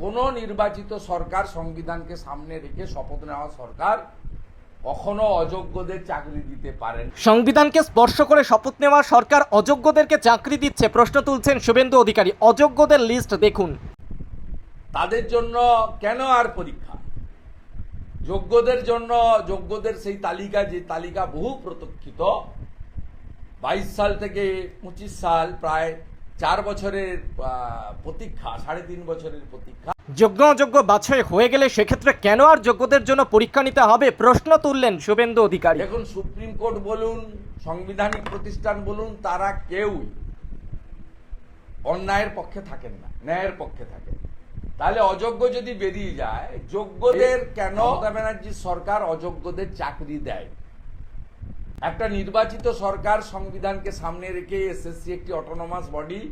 কোনো নির্বাচিত সরকার সংবিধানকে সামনে রেখে শপথ নেওয়া সরকার কখনো অযোগ্যদের চাকরি দিতে পারেন সংবিধানকে স্পর্শ করে শপথ নেওয়া সরকার অযোগ্যদেরকে চাকরি দিচ্ছে প্রশ্ন তুলছেন শুভেন্দু অধিকারী। অযোগ্যদের লিস্ট দেখুন। তাদের জন্য কেন আর পরীক্ষা? যোগ্যদের জন্য যোগ্যদের সেই তালিকা যে তালিকা বহু প্রতীক্ষিত। বাইশ সাল থেকে পঁচিশ সাল প্রায় চার বছরের প্রতীক্ষা সাড়ে তিন বছরের প্রতীক্ষা। যোগ্য অযোগ্য বাছাই হয়ে গেলে সেক্ষেত্রে কেন আর যোগ্যদের জন্য পরীক্ষা নিতে হবে? প্রশ্ন তুললেন শুভেন্দু অধিকারী। দেখুন সুপ্রিম কোর্ট বলুন সাংবিধানিক প্রতিষ্ঠান বলুন তারা কেউ অন্যায়ের পক্ষে থাকেন না ন্যায়ের পক্ষে থাকেন। তাহলে অযোগ্য যদি বেরিয়ে যায় যোগ্যদের কেন মমতা ব্যানার্জির সরকার অযোগ্যদের চাকরি দেয়? একটা নির্বাচিত সরকার সংবিধানকে সামনে রেখে এসএসসি একটি অটোনমাস বডি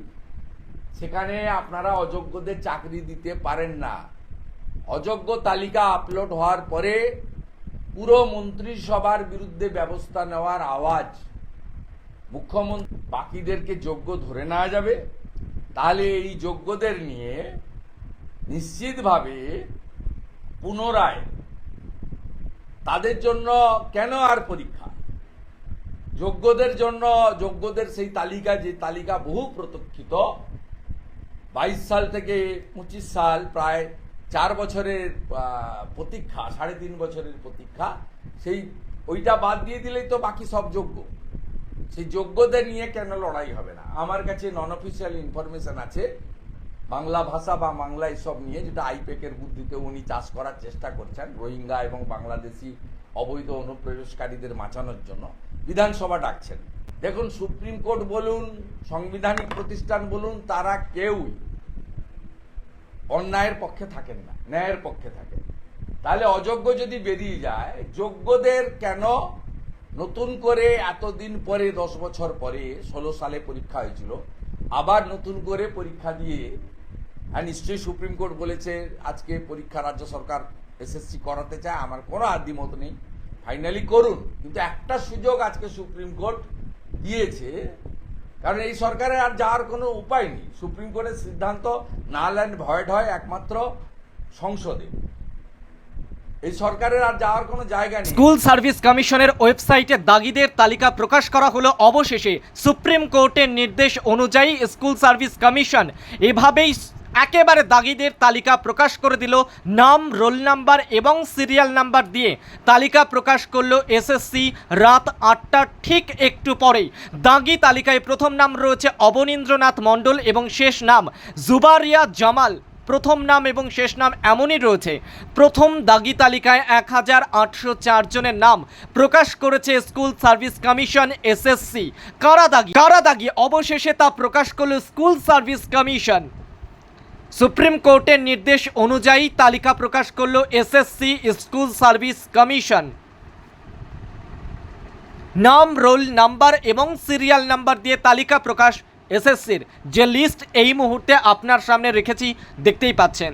সেখানে আপনারা অযোগ্যদের চাকরি দিতে পারেন না। অযোগ্য তালিকা আপলোড হওয়ার পরে পুরো মন্ত্রিসভার বিরুদ্ধে ব্যবস্থা নেওয়ার আওয়াজ, মুখ্যমন্ত্রী বাকিদেরকে যোগ্য ধরে নেওয়া যাবে। তাহলে এই যোগ্যদের নিয়ে নিশ্চিতভাবে পুনরায় তাদের জন্য কেন আর পরীক্ষা? যোগ্যদের জন্য, যোগ্যদের সেই তালিকা, যে তালিকা বহু প্রতীক্ষিত, বাইশ সাল থেকে পঁচিশ সাল প্রায় চার বছরের প্রতীক্ষা, সাড়ে তিন বছরের প্রতীক্ষা, সেই ওইটা বাদ দিয়ে দিলেই তো বাকি সব যোগ্য। সেই যোগ্যদের নিয়ে কেন লড়াই হবে না? আমার কাছে নন অফিসিয়াল ইনফরমেশন আছে, বাংলা ভাষা বা বাংলা এসব নিয়ে, যেটা আইপেকের বুদ্ধিতে উনি চাষ করার চেষ্টা করছেন, রোহিঙ্গা এবং বাংলাদেশি অবৈধ অনুপ্রবেশকারীদের বাঁচানোর জন্য বিধানসভা ডাকছেন। দেখুন, সুপ্রিম কোর্ট বলুন, সাংবিধানিক প্রতিষ্ঠান বলুন, তারা কেউই অন্যায়ের পক্ষে থাকেন না, ন্যায়ের পক্ষে থাকেন। তাহলে অযোগ্য যদি বেরিয়ে যায়, যোগ্যদের কেন নতুন করে এতদিন পরে, দশ বছর পরে, ষোলো সালে পরীক্ষা হয়েছিল, আবার নতুন করে পরীক্ষা দিয়ে আর নিশ্চয়ই সুপ্রিম কোর্ট বলেছে, আজকে পরীক্ষা রাজ্য সরকার এসএসসি করাতে চায়, আমার কোনো আদিমত নেই। ফাইনালি করুন। কিন্তু একটা সুযোগ আজকে সুপ্রিম কোর্ট দিয়েছে, কারণ এই সরকারের আর যাওয়ার কোনো উপায় নেই। সুপ্রিম কোর্টের সিদ্ধান্ত না ল্যান্ড ভয়েড হয় একমাত্র সংসদে। এই সরকারের আর যাওয়ার কোনো জায়গা নেই। স্কুল সার্ভিস কমিশনের ওয়েবসাইটে দাগিদের তালিকা প্রকাশ করা হলো অবশেষে। সুপ্রিম কোর্টের নির্দেশ অনুযায়ী স্কুল সার্ভিস কমিশন এভাবেই একেবারে দাগিদের তালিকা প্রকাশ করে দিল নাম, রোল নাম্বার এবং সিরিয়াল নাম্বার দিয়ে। তালিকা প্রকাশ করল এসএসসি রাত আটটার ঠিক একটু পরেই। দাগি তালিকায় প্রথম নাম রয়েছে অবনীন্দ্রনাথ মণ্ডল এবং শেষ নাম জুবারিয়া জামাল। প্রথম নাম এবং শেষ নাম এমনই রয়েছে। প্রথম দাগি তালিকায় এক হাজার আটশো চার জনের নাম প্রকাশ করেছে স্কুল সার্ভিস কমিশন এসএসসি কারা দাগি? কারা দাগি? অবশেষে তা প্রকাশ করল স্কুল সার্ভিস কমিশন। সুপ্রিম কোর্টের নির্দেশ অনুযায়ী তালিকা প্রকাশ করল এসএসসি স্কুল সার্ভিস কমিশন। নাম, রোল নাম্বার এবং সিরিয়াল নাম্বার দিয়ে তালিকা প্রকাশ এসএসসির। যে লিস্ট এই মুহূর্তে আপনার সামনে রেখেছি, দেখতেই পাচ্ছেন।